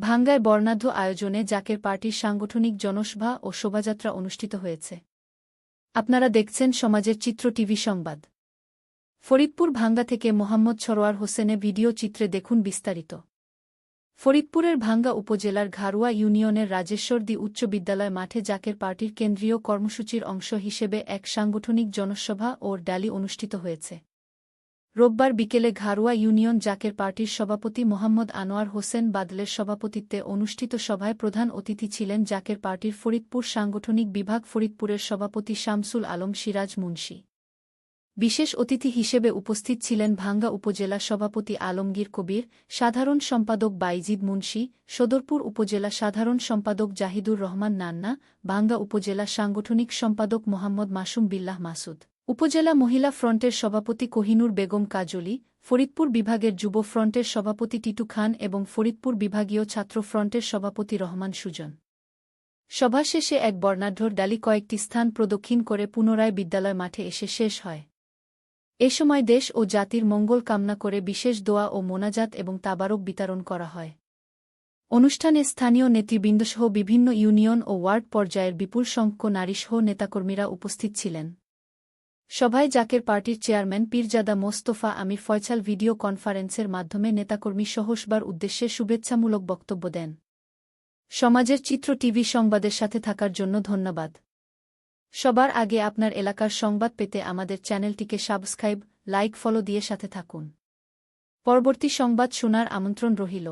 ভাঙ্গায় বর্ণাঢ্য আয়োজনে জাকের পার্টির সাংগঠনিক জনসভা ও শোভাযাত্রা অনুষ্ঠিত হয়েছে। আপনারা দেখছেন সমাজের চিত্র টিভি সংবাদ। ফরিদপুর ভাঙ্গা থেকে মোহাম্মদ সরোয়ার হোসেনে ভিডিও চিত্রে দেখুন বিস্তারিত। ফরিদপুরের ভাঙ্গা উপজেলার ঘারুয়া ইউনিয়নের রাজেশ্বরদী উচ্চ বিদ্যালয় মাঠে জাকের পার্টির কেন্দ্রীয় কর্মসূচির অংশ হিসেবে এক সাংগঠনিক জনসভা ও ড্যালি অনুষ্ঠিত হয়েছে। রোববার বিকেলে ঘারুয়া ইউনিয়ন জাকের পার্টির সভাপতি মোহাম্মদ আনোয়ার হোসেন বাদলের সভাপতিত্বে অনুষ্ঠিত সভায় প্রধান অতিথি ছিলেন জাকের পার্টির ফরিদপুর সাংগঠনিক বিভাগ ফরিদপুরের সভাপতি শামসুল আলম সিরাজ মুন্সি। বিশেষ অতিথি হিসেবে উপস্থিত ছিলেন ভাঙ্গা উপজেলা সভাপতি আলমগীর কবির, সাধারণ সম্পাদক বাইজিদ মুন্সি, সদরপুর উপজেলা সাধারণ সম্পাদক জাহিদুর রহমান নান্না, ভাঙ্গা উপজেলা সাংগঠনিক সম্পাদক মোহাম্মদ মাসুম বিল্লাহ মাসুদ। উপজেলা মহিলা ফ্রন্টের সভাপতি কোহিনুর বেগম কাজলি, ফরিদপুর বিভাগের যুব ফ্রন্টের সভাপতি টিটু খান এবং ফরিদপুর বিভাগীয় ছাত্র ফ্রন্টের সভাপতি রহমান সুজন। সভা শেষে এক বর্ণাঢ্যর ডালি কয়েকটি স্থান প্রদক্ষিণ করে পুনরায় বিদ্যালয় মাঠে এসে শেষ হয়। এ সময় দেশ ও জাতির মঙ্গল কামনা করে বিশেষ দোয়া ও মোনাজাত এবং তাবারক বিতরণ করা হয়। অনুষ্ঠানে স্থানীয় নেতৃবৃন্দসহ বিভিন্ন ইউনিয়ন ও ওয়ার্ড পর্যায়ের বিপুল সংখ্য নারীসহ নেতাকর্মীরা উপস্থিত ছিলেন। সভায় জাকের পার্টির চেয়ারম্যান পীরজাদা মোস্তফা আমির ফয়সাল ভিডিও কনফারেন্সের মাধ্যমে নেতাকর্মী সহসবার উদ্দেশ্যে শুভেচ্ছামূলক বক্তব্য দেন। সমাজের চিত্র টিভি সংবাদের সাথে থাকার জন্য ধন্যবাদ। সবার আগে আপনার এলাকার সংবাদ পেতে আমাদের চ্যানেলটিকে সাবস্ক্রাইব, লাইক, ফলো দিয়ে সাথে থাকুন। পরবর্তী সংবাদ শোনার আমন্ত্রণ রহিল